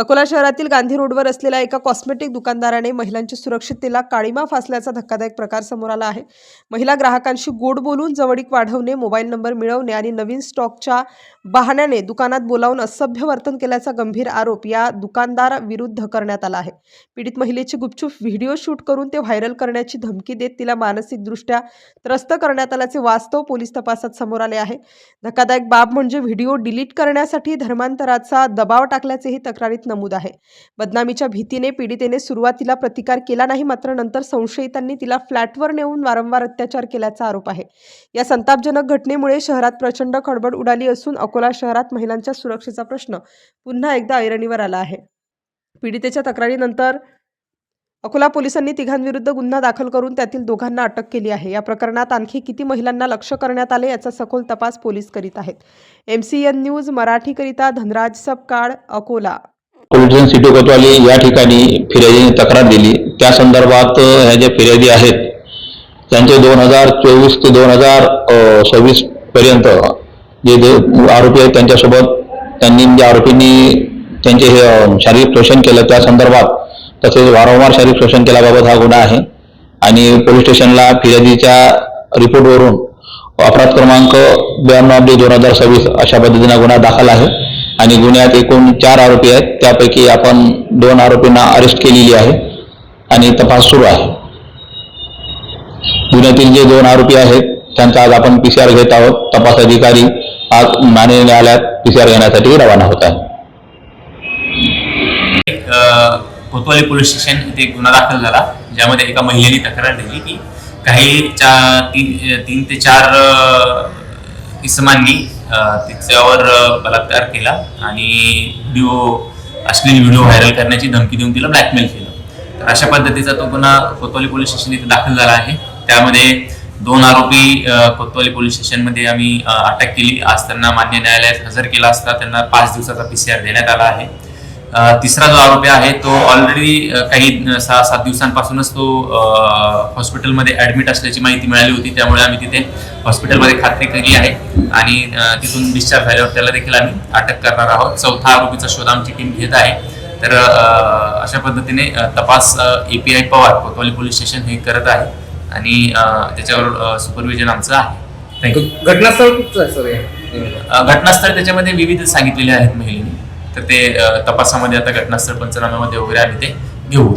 Akola शहरातील गांधी रोडवर असलेल्या एका कॉस्मेटिक दुकानदाराने महिलांच्या सुरक्षिततेला काळीमा फासल्याचा धक्कादायक प्रकार समोर आला आहे. महिला ग्राहकांशी गोड बोलून जवळीक वाढवणे मोबाईल नंबर मिळवणे आणि नवीन स्टॉकच्या बहाण्याने दुकानात बोलावून असभ्य वर्तन केल्याचा गंभीर आरोप या दुकानदार विरुद्ध करण्यात आला आहे. पीडित महिलेची गुपचूप व्हिडिओ शूट करून ते व्हायरल करण्याची धमकी देत तिला मानसिकदृष्ट्या त्रस्त करण्यात आल्याचे वास्तव पोलीस तपासात समोर आले आहे. धक्कादायक बाब म्हणजे व्हिडिओ डिलीट करण्यासाठी धर्मांतराचा दबाव टाकल्याचेही तक्रारीत नमूद आहे. बदनामीच्या भीतीने पीडितेने सुरुवातीला प्रतिकार केला नाही मात्र नंतर संशयितांनी तिला फ्लॅटवर नेऊन वारंवार अत्याचार केल्याचा आरोप आहे. या संतापजनक घटनेमुळे शहरात प्रचंड खळबळ उडाली असून अकोला शहरात महिलांच्या सुरक्षेचा प्रश्न पुन्हा एकदा ऐरणीवर आला आहे. पीडितेच्या तक्रारीनंतर अकोला पोलिसांनी तिघांविरुद्ध गुन्हा दाखल करून त्यातील दोघांना अटक केली आहे. या प्रकरणात आणखी किती महिलांना लक्ष करण्यात आले याचा सखोल तपास पोलीस करीत आहेत. एम सी एन न्यूज मराठीकरिता धनराज सपकाळ अकोला. पोलीस सिटी कोतवाली या ठिकाणी फिर्यादीने तक्रार दिली. त्या संदर्भात ह्या ज्या फिर्यादी आहेत त्यांचे दोन हजार चोवीस ते दोन हजार सव्वीस पर्यंत जे आरोपी आहेत त्यांच्यासोबत त्यांनी ज्या आरोपींनी त्यांचे हे शारीरिक शोषण केलं. त्या संदर्भात तसेच वारंवार शारीरिक शोषण केल्याबाबत हा गुन्हा आहे. आणि पोलीस स्टेशनला फिर्यादीच्या रिपोर्टवरून अपराध क्रमांक ब्याण्णव डे दोन हजार सव्वीस अशा पद्धतीने गुन्हा दाखल आहे. आणि गुन्ह्यात एकूण चार आरोपी आहेत. त्यापैकी आपण दोन आरोपींना अरेस्ट केलेली आहे आणि तपास सुरू आहे. गुन्ह्यातील जे दोन आरोपी आहेत त्यांचा आज आपण पी सी आर घेत आहोत. तपास अधिकारी आज माननीय न्यायालयात पी सी आर घेण्यासाठी रवाना होत आहे कोतवाली पोलीस स्टेशन इथे एक गुन्हा दाखल झाला ज्यामध्ये एका महिलेने तक्रार दिली की काही चा तीन तीन ते चार अ, तिच्यावर बलात्कार केला आणि व्हिडिओ असलेली व्हिडिओ व्हायरल करण्याची धमकी देऊन तिला ब्लॅकमेल केलं. तर अशा पद्धतीचा तो गुन्हा कोतवाली पोलीस स्टेशन इथे दाखल झाला आहे. त्यामध्ये दोन आरोपी कोतवाली पोलीस स्टेशनमध्ये आम्ही अटक केली. आज त्यांना मान्य न्यायालयात हजर केला असता त्यांना पाच दिवसाचा पी सी आर देण्यात आला आहे. तिसरा जो आरोपी आहे तो ऑलरेडी काही सहा सात दिवसांपासूनच तो हॉस्पिटलमध्ये ऍडमिट असल्याची माहिती मिळाली होती. त्यामुळे आम्ही तिथे हॉस्पिटलमध्ये खात्री केली आहे. आणि तिथून डिस्चार्ज झाल्यावर त्याला देखील आम्ही अटक करणार आहोत. चौथा आरोपीचा शोध आमची टीम घेत आहे. तर अशा पद्धतीने तपास API Pawar Kotwali police station हे करत आहे. आणि त्याच्यावर सुपरविजन आमचं आहे. थँक्यू घटनास्थळ कुठचं आहे सर? हे? घटनास्थळ त्याच्यामध्ये विविध सांगितलेले आहेत महिलेने. तर ते तपासामध्ये आता घटनास्थळ पंचनाम्यामध्ये वगैरे आम्ही ते घेऊ.